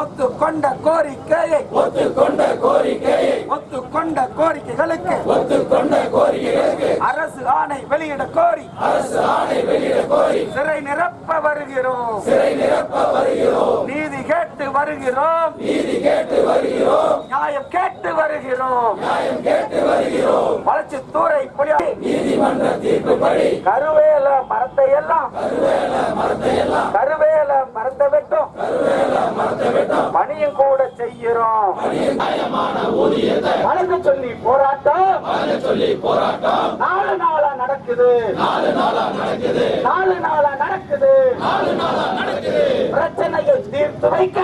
ஒத்துக்கொண்ட கோரிக்கையை ஒத்துக்கொண்ட கோரிக்கையை ஒத்துக்கொண்ட கோரிக்கைகளுக்கு ஒத்துக்கொண்ட கோரிக்கைகளுக்கு அரசு ஆணை வெளியிட கோரி அரசு ஆணை வெளியிட கோரி சிறை நிரப்ப வருகிறோம். சிறை நிரப்ப வருகிறோம். நீதி கேட்டு வருகிறோம். நீதி கேட்டு வருகிறோம். நியாயம் கேட்டு வருகிறோம். நியாயம் கேட்டு வருகிறோம். வளர்ச்சித்துறை புலியா நீதிமன்ற தீர்ப்புப்படி கருவேல மரத்தை எல்லாம் கருவேல மரத்தை எல்லாம் கருவேல மரத்தை வெட்டும் பணியும் கூட செய்கிறோம். நியாயமான சொல்லி போராட்டம். சொல்லி போராட்டம் நாலு நாளா நடக்குது. நாலு நாளா நடக்குது. நாலு நாளா நடக்குது நாலு நாளா நடக்குது பிரச்சனையை தீர்த்து வைக்க.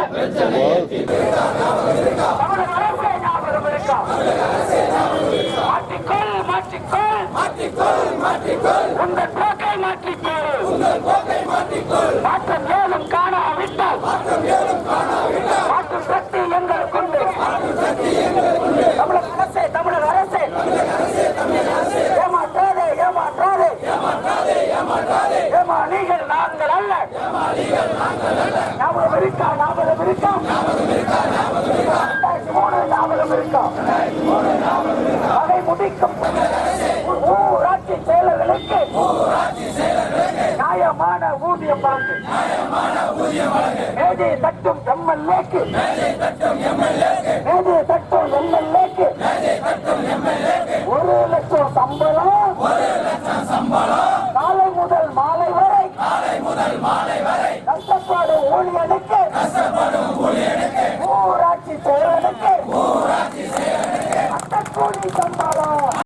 மாற்றிக்கொள் மாற்றிக்கொள் மாற்றிக்கொள் மாற்றிக்கொள் உங்கள் போக்கை மாற்றிக்கொள். உங்கள் போக்கை மாற்றிக்கொள். மாற்றம் ஏதும் காணாவிட்டால். மாற்றம் ஏதும் காணாவிட்டால் மாற்றும் சக்தி எங்களுக்குண்டு தமிழக அரசே தமிழக அரசே ஏமாற்றாதே ஏமாற்றாதே ஏமாற்றாதே ஏமாற்றாதே ஏமா நீங்கள் நாங்கள் அல்ல. ஞாபகம் இருக்கா ஞாபகம் இருக்கா ரெண்டாயிரத்தி மூணு ஞாபகம் இருக்கா அதை முடிக்கும் ஊராட்சி செயலர்களுக்கு நியாயமான ஊதியம் வழங்கு மேதையை தட்டும் எம்எல்ஏக்கு. மேதையை தட்டும் எம்எல்ஏக்கு. ஒரு மாலை வரை கஷ்டப்படும் ஊழியனுக்கு கஷ்டப்படும் ஊழியனுக்கு ஊராட்சி செயலனுக்கு ஊராட்சி செயலனுக்கு. அட்டக்கூடி சம்பா